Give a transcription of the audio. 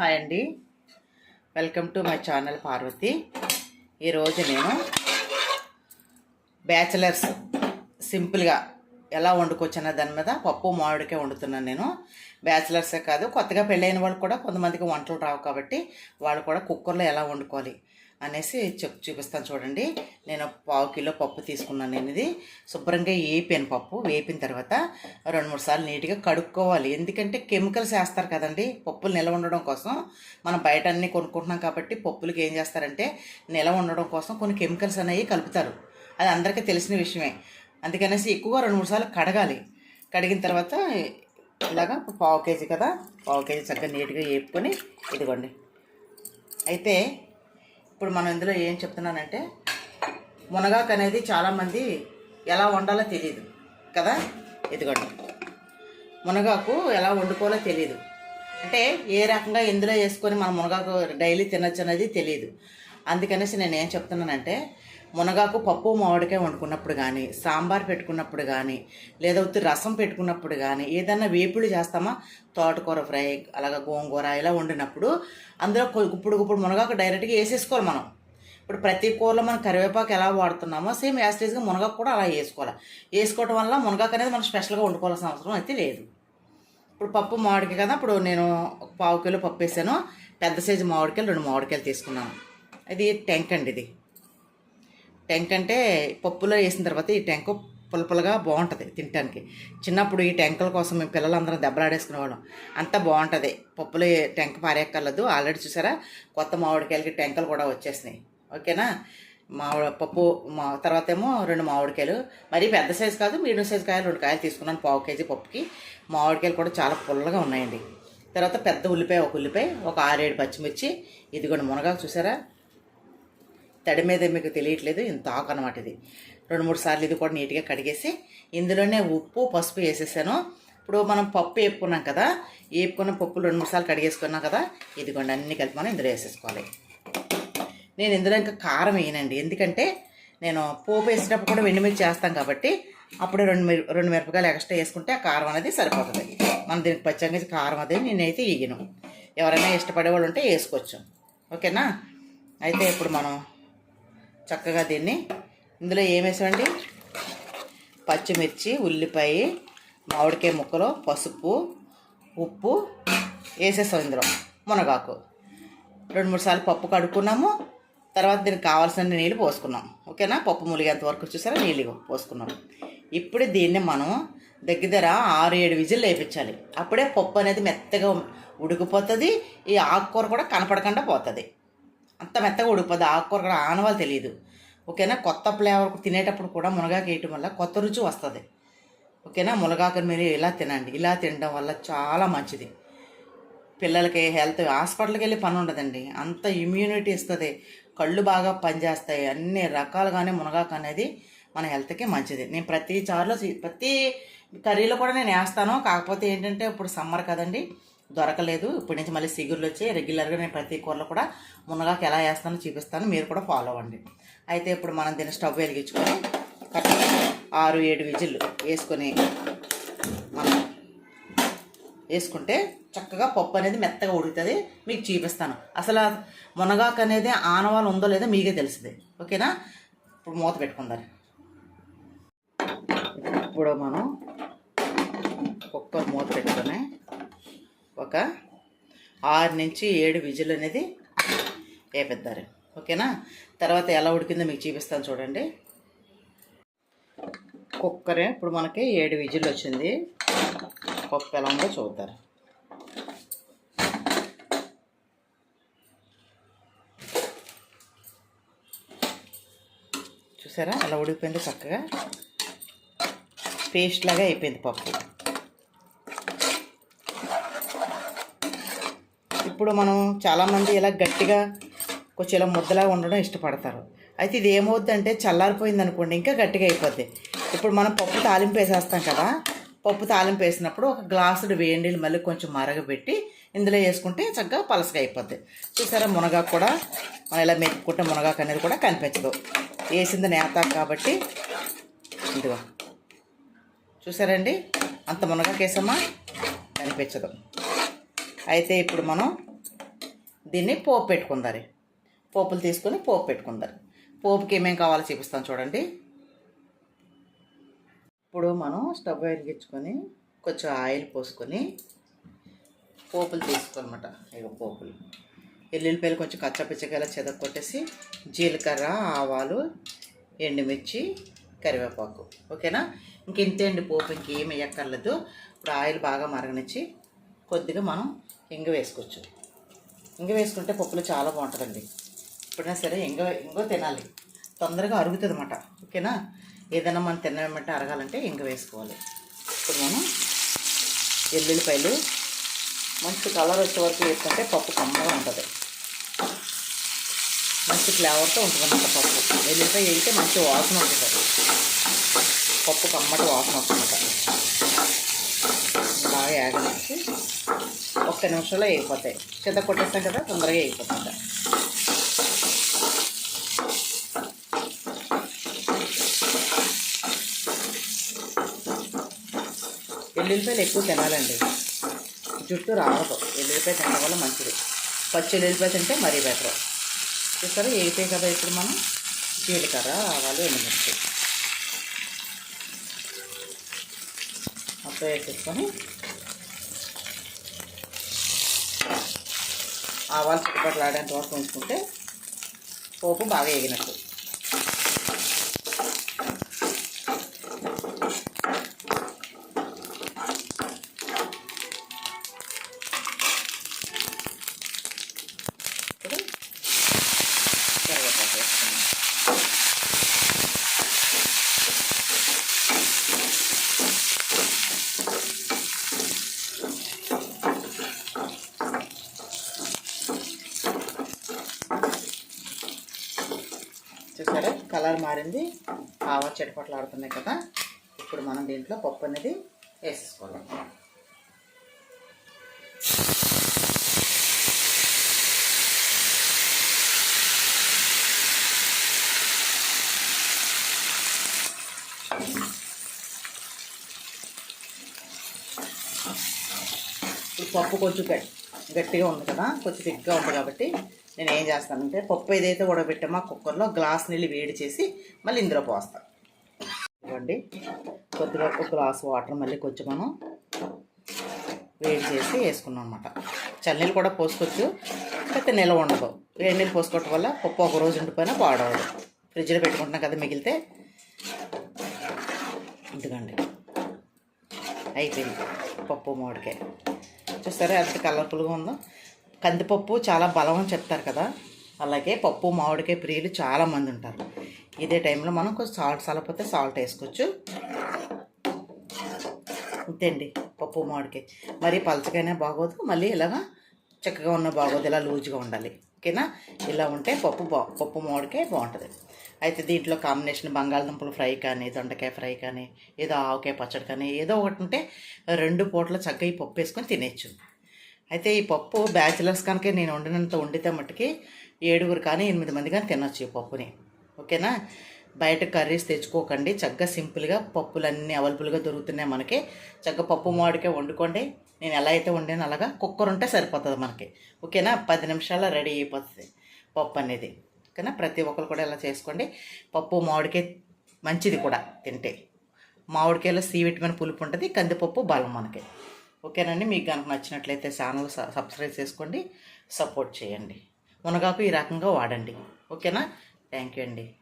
Hi అండి. Welcome to my channel Parvati ఈరోజు నేను బ్యాచిలర్స్ సింపుల్గా ఎలా వండుకోవచ్చు అన్న దాని మీద పప్పు మామిడికే వండుతున్నాను నేను. బ్యాచిలర్సే కాదు కొత్తగా పెళ్ళైన వాళ్ళు కూడా కొంతమందికి వంటలు రావు కాబట్టి వాళ్ళు కూడా కుక్కర్లో ఎలా వండుకోవాలి? అనేసి చెప్పు చూపిస్తాను చూడండి. నేను పావు కిలో పప్పు తీసుకున్నాను నేను ఇది. శుభ్రంగా వేపాను పప్పు. వేపిన తర్వాత రెండు మూడు సార్లు నీట్గా కడుక్కోవాలి. ఎందుకంటే కెమికల్స్ వేస్తారు కదండి. పప్పులు నిల్వ ఉండడం కోసం మనం బయట అన్నీ కొనుక్కుంటున్నాం కాబట్టి పప్పులకి ఏం చేస్తారంటే నిల్వ ఉండడం కోసం కొన్ని కెమికల్స్ అనేవి కలుపుతారు. అది అందరికీ తెలిసిన విషయమే. అందుకనేసి ఎక్కువగా రెండు మూడు సార్లు కడగాలి. కడిగిన తర్వాత ఇలాగా పావు కేజీ కదా పావు కేజీ చక్కగా నీట్గా వేపుకొని ఇదిగోండి. అయితే ఇప్పుడు మనం ఇందులో ఏం చెప్తున్నానంటే మునగాకు అనేది చాలామంది ఎలా వండాలో తెలియదు కదా? ఎదుగండి మునగాకు ఎలా వండుకోవాలో తెలియదు అంటే ఏ రకంగా ఇందులో వేసుకొని మనం మునగాకు డైలీ తినచ్చు అనేది తెలియదు అందుకనేసి నేను ఏం చెప్తున్నానంటే మునగాకు పప్పు మామిడికాయ వండుకున్నప్పుడు కానీ సాంబార్ పెట్టుకున్నప్పుడు కానీ లేదా ఉత్తి రసం పెట్టుకున్నప్పుడు కానీ ఏదన్నా వేపులు చేస్తామా? తోటకూర ఫ్రై అలాగే గోంగూర ఇలా వండినప్పుడు అందులో ఇప్పుడు గుప్పుడు గుప్పుడు మునగాకు డైరెక్ట్గా వేసేసుకోవాలి మనం. ఇప్పుడు ప్రతి కూరలో మనం కరివేపాకు ఎలా వాడుతున్నామో సేమ్ యాస్టేజ్గా మునగాకు కూడా అలా వేసుకోవాలి. వేసుకోవడం వల్ల మునగాకు అనేది మనం స్పెషల్గా వండుకోవాల్సిన అవసరం అయితే లేదు. ఇప్పుడు పప్పు మామిడికాయ కదా ఇప్పుడు నేను పావు కిలో పప్పు వేసాను. పెద్ద సైజు మామిడికాయలు రెండు మామిడికాయలు తీసుకున్నాను. ఇది టెంక్ అండి ఇది. టెంక్ అంటే పప్పులో వేసిన తర్వాత ఈ టెంక్ పులపులగా బాగుంటుంది తినడానికి చిన్నప్పుడు ఈ టెంకల కోసం మేము పిల్లలందరం దెబ్బలాడేసుకునేవాళ్ళం అంత బాగుంటుంది. పప్పులో ఏ టెంక పారేక్కర్లేదు ఆల్రెడీ చూసారా? కొత్త మామిడికాయలకి టెంకలు కూడా వచ్చేసినాయి. ఓకేనా? మామిడి పప్పు మా తర్వాత ఏమో రెండు మామిడికాయలు. మరీ పెద్ద సైజు కాదు మీడియం సైజు కాయలు రెండు కాయలు తీసుకున్నాను పావు కేజీ పప్పుకి. మామిడికాయలు కూడా చాలా పుల్లగా ఉన్నాయండి. తర్వాత పెద్ద ఉల్లిపాయ ఒక ఉల్లిపాయ ఒక ఆరేడు పచ్చిమిర్చి. ఇదిగోండి మునగాకు చూసారా? తడి మీద మీకు తెలియట్లేదు ఇంత ఆకు అనమాట ఇది. రెండు మూడు సార్లు ఇది కూడా నీట్గా కడిగేసి ఇందులోనే ఉప్పు పసుపు వేసేసాను. ఇప్పుడు మనం పప్పు వేపుకున్నాం కదా వేపుకున్న పప్పు రెండు మూడు సార్లు కడిగేసుకున్నాం కదా ఇదిగోండి అన్ని కలిపి మనం ఇందులో వేసేసుకోవాలి. నేను ఇందులో ఇంకా కారం వేయనండి ఎందుకంటే నేను పోపు వేసేటప్పుడు కూడా వెండిమిర్చి చేస్తాం కాబట్టి అప్పుడు రెండు మిర రెండు మిరపకాయలు ఎక్స్ట్రా వేసుకుంటే ఆ కారం అనేది సరిపోతుంది. మనం దీనికి పచ్చంగా కారం అదే నేనైతే వేయను. ఎవరైనా ఇష్టపడే వాళ్ళు ఉంటే వేసుకోవచ్చు. ఓకేనా? అయితే ఇప్పుడు మనం చక్కగా దీన్ని ఇందులో ఏమేసామండి పచ్చిమిర్చి ఉల్లిపాయ మామిడికాయ ముక్కలు పసుపు ఉప్పు వేసేసాం ఇందులో. మునగాకు. రెండు మూడు సార్లు పప్పు కడుక్కున్నాము. తర్వాత దీనికి కావాల్సిన నీళ్ళు పోసుకున్నాం. ఓకేనా? పప్పు ములిగేంత వరకు చూసారా? నీళ్ళు పోసుకున్నాం. ఇప్పుడు దీన్ని మనం దగ్గర దగ్గర ఆరు ఏడు విజిల్ వేయించాలి. అప్పుడే పప్పు అనేది మెత్తగా ఉడికిపోతుంది. ఈ ఆకుకూర కూడా కనపడకుండా పోతుంది. అంత మెత్తగా ఉడిపోద్ది ఆకుకూర కూడా ఆనవాళ్ళు తెలియదు ఓకేనా? కొత్త ఫ్లేవర్ తినేటప్పుడు కూడా మునగాకు వేయటం వల్ల కొత్త రుచి వస్తుంది. ఓకేనా? మునగాకుని మీరు ఇలా తినండి. ఇలా తినడం వల్ల చాలా మంచిది. పిల్లలకి హెల్త్ హాస్పిటల్కి వెళ్ళి పని ఉండదండి. అంత ఇమ్యూనిటీ ఇస్తుంది. కళ్ళు బాగా పనిచేస్తాయి. అన్ని రకాలుగానే మునగాకు అనేది మన హెల్త్కి మంచిది. నేను ప్రతి చారులో ప్రతి కర్రీలో కూడా నేను వేస్తాను. కాకపోతే ఏంటంటే ఇప్పుడు సమ్మర్ కదండి. దొరకలేదు. ఇప్పటి నుంచి మళ్ళీ సిగుర్లు వచ్చి రెగ్యులర్గా నేను ప్రతి కూరలో కూడా మునగాకు ఎలా వేస్తానో చూపిస్తాను. మీరు కూడా ఫాలో అవ్వండి. అయితే ఇప్పుడు మనం దీన్ని స్టవ్ వెలిగించుకొని కరెక్ట్గా ఆరు ఏడు విజిల్లు వేసుకొని మనం వేసుకుంటే చక్కగా పప్పు అనేది మెత్తగా ఉడుకుతుంది. మీకు చూపిస్తాను. అసలు మునగాకు అనేది ఆనవాళ్ళు ఉందో లేదో మీకే తెలుస్తుంది ఓకేనా? ఇప్పుడు మూత పెట్టుకుందాం ఇప్పుడు మనం కుక్కర్ మూత పెట్టుకొని ఒక ఆరు నుంచి ఏడు విజిల్ అనేది వేపిద్దారు. ఓకేనా? తర్వాత ఎలా ఉడికిందో మీకు చూపిస్తాను చూడండి. కుక్కరే ఇప్పుడు మనకి ఏడు విజిల్ వచ్చింది. పప్పు ఎలా ఉందో చూద్దారు. చూసారా? అలా ఉడికిపోయింది చక్కగా పేస్ట్ లాగా అయిపోయింది పప్పు. ఇప్పుడు మనం చాలామంది ఇలా గట్టిగా కొంచెం ఇలా ముద్దలా ఉండడం ఇష్టపడతారు. అయితే ఇది ఏమవుద్దంటే చల్లారిపోయింది అనుకోండి ఇంకా గట్టిగా అయిపోద్ది. ఇప్పుడు మనం పప్పు తాలింపు వేసేస్తాం కదా పప్పు తాలింపు వేసినప్పుడు ఒక గ్లాసుడు వేయండి మళ్ళీ కొంచెం మరగబెట్టి ఇందులో వేసుకుంటే చక్కగా పలసగా అయిపోద్ది. చూసారా మునగాకు కూడా మనం ఇలా మెత్తుకుంటే మునగాకు అనేది కూడా కనిపించదు. వేసింది నేతాకు కాబట్టి ఇదిగో. చూసారండి? అంత మునగాకు వేసామా కనిపించదు. అయితే ఇప్పుడు మనం దీన్ని పోపు పెట్టుకుందారు. పోపులు తీసుకొని పోపు పెట్టుకుందారు. పోపుకి ఏమేమి కావాలో చూపిస్తాను చూడండి. ఇప్పుడు మనం స్టవ్ వెలిగించుకొని కొంచెం ఆయిల్ పోసుకొని పోపులు తీసుకోనమాట. ఇక పోపులు. ఎల్లుల్లిపాయలు కొంచెం కచ్చపిచ్చగా చెద కొట్టేసి జీలకర్ర ఆవాలు ఎండుమిర్చి కరివేపాకు. ఓకేనా? ఇంక ఇంతే అండి పోపు? ఇంకేం వేయక్కర్లేదు. ఇప్పుడు ఆయిల్ బాగా మరగనిచ్చి కొద్దిగా మనం ఇంగ వేసుకోవచ్చు. ఇంగ వేసుకుంటే పప్పులు చాలా బాగుంటుందండి. ఎప్పుడైనా సరే ఇంగ ఇంగో తినాలి. తొందరగా అరుగుతుంది అనమాట ఓకేనా? ఏదైనా మనం తినమంటే అరగాలంటే ఇంగ వేసుకోవాలి. ఇప్పుడు మనం ఎల్లుల్లిపాయలు మంచి కలర్ వచ్చే వరకు వేసుకుంటే పప్పు కమ్మగా ఉంటుంది. మంచి ఫ్లేవర్తో ఉంటుందన్నమాట పప్పు. ఎల్లుల్లిపాయ వేస్తే మంచి వాసన ఉంటుంది పప్పు కమ్మటి వాసన వస్తుందన్నమాట. బాగా యాగనిచ్చి ఒక్క నిమిషంలో వేగిపోతాయి చెత్త కొట్టేస్తాం కదా తొందరగా వేగిపోతుంది ఎల్లుల్లిపాయలు ఎక్కువ తినాలండి. జుట్టు రావదు. ఎల్లుల్లిపాయ తినడం వల్ల మంచిది. పచ్చి ఎల్లుల్లిపాయ తింటే మరీ బెటర్. చూసారా వేయిపోయి కదా ఇప్పుడు మనం? జీలకర్ర ఆవాలు ఎండుమిర్చి మొత్తం వేసేసుకొని ఆవాలు చుట్టుపక్కల ఆడేంత వరకు ఉంచుకుంటే పోపు బాగా వేగినట్టు ఇప్పుడు కరివేపాకు వేసుకున్నాం చూసారా కలర్ మారింది. ఆవా చెట్పట్లు ఆడుతున్నాయి కదా. ఇప్పుడు మనం దీంట్లో పప్పు అనేది వేసేసుకోవాలి. ఇప్పుడు పప్పు కొంచెం గట్టిగా ఉంది కదా. కొంచెం థిక్గా ఉంది కాబట్టి నేను ఏం చేస్తానంటే పప్పు ఏదైతే ఉడబెట్టామో ఆ కుక్కర్లో గ్లాస్ నీళ్ళు వేడి చేసి మళ్ళీ ఇందులో పోస్తాను ఇవ్వండి కొద్దిగా ఒక గ్లాస్ వాటర్ మళ్ళీ కొంచెం మనం వేడి చేసి వేసుకున్నాం అనమాట చల్లనీళ్ళు కూడా పోసుకోవచ్చు లేకపోతే నిల్వ ఉండదు. వేడి నీళ్ళు పోసుకోవటం వల్ల పప్పు ఒక రోజు ఉండిపోయినా పాడవదు. ఫ్రిడ్జ్లో పెట్టుకుంటున్నాం కదా మిగిలితే. ఇదిగండి. అయిపోయింది పప్పు మామిడికాయ. చూస్తారా ఎంత కలర్ఫుల్గా ఉందో? కందిపప్పు చాలా బలం అని చెప్తారు కదా. అలాగే పప్పు మామిడికాయ ప్రియులు చాలామంది ఉంటారు. ఇదే టైంలో మనం కొంచెం సాల్ట్ సలపోతే సాల్ట్ వేసుకోవచ్చు. అంతే పప్పు మామిడికాయ. మరీ పలచగానే బాగోదు మళ్ళీ ఇలాగా చక్కగా ఉన్న బాగోదు ఇలా లూజ్గా ఉండాలి. ఓకేనా? ఇలా ఉంటే పప్పు బా పప్పు మామిడికాయ బాగుంటుంది. అయితే దీంట్లో కాంబినేషన్ బంగాళదుంపలు ఫ్రై కానీ దొండకాయ ఫ్రై కానీ ఏదో ఆవకాయ పచ్చడి కానీ ఏదో ఒకటి ఉంటే రెండు పూటలు చక్కగా ఈ పప్పు వేసుకొని తినేచ్చు అయితే ఈ పప్పు బ్యాచిలర్స్ కనుక నేను వండినంత వండితే మట్టుకి ఏడుగురు కానీ ఎనిమిది మంది కానీ తినొచ్చు ఈ పప్పుని. ఓకేనా? బయట కర్రీస్ తెచ్చుకోకండి. చక్కగా సింపుల్గా పప్పులన్నీ అవైలబుల్గా దొరుకుతున్నాయి మనకి. చక్కగా పప్పు మామిడికాయ వండుకోండి. నేను ఎలా అయితే వండాను అలాగా కుక్కర్ ఉంటే సరిపోతుంది మనకి. ఓకేనా? పది నిమిషాల్లో రెడీ అయిపోతుంది పప్పు అనేది. ఓకేనా? ప్రతి ఒక్కరు కూడా ఇలా చేసుకోండి. పప్పు మామిడికాయ మంచిది కూడా తింటే. మామిడికాయలో సి విటమిన్ పులుపు ఉంటుంది కందిపప్పు బలం మనకి. ఓకేనండి? మీకు కనుక నచ్చినట్లయితే ఛానల్ స- సబ్స్క్రైబ్ చేసుకోండి సపోర్ట్ చేయండి. మునగాకు ఈ రకంగా వాడండి. ఓకేనా? థ్యాంక్ యూ అండి.